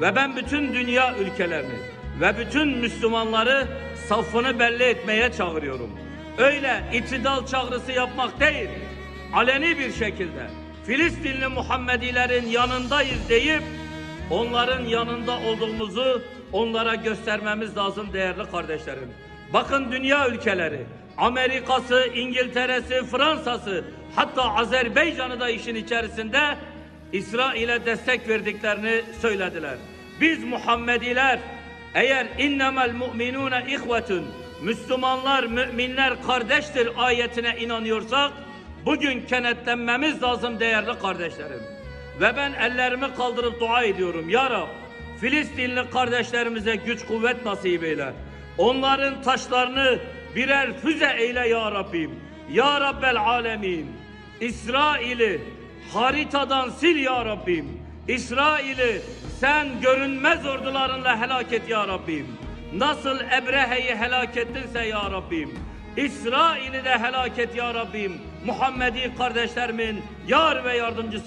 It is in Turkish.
Ve ben bütün dünya ülkelerini ve bütün Müslümanları safını belli etmeye çağırıyorum. Öyle itidal çağrısı yapmak değil, aleni bir şekilde Filistinli Muhammedilerin yanındayız deyip onların yanında olduğumuzu onlara göstermemiz lazım değerli kardeşlerim. Bakın dünya ülkeleri, Amerika'sı, İngiltere'si, Fransa'sı, hatta Azerbaycan'ı da işin içerisinde İsrail'e destek verdiklerini söylediler. Biz Muhammediler eğer innemel mu'minune ihvetun Müslümanlar, müminler kardeştir ayetine inanıyorsak bugün kenetlenmemiz lazım değerli kardeşlerim. Ve ben ellerimi kaldırıp dua ediyorum. Ya Rab, Filistinli kardeşlerimize güç kuvvet nasip eyle. Onların taşlarını birer füze eyle ya Rabbim. Ya Rabbel alemin. İsrail'i haritadan sil ya Rabbim. İsrail'i sen görünmez ordularınla helak et ya Rabbim. Nasıl Ebrehe'yi helak ettinse ya Rabbim. İsrail'i de helak et ya Rabbim. Muhammedi kardeşlerimin yar ve yardımcısı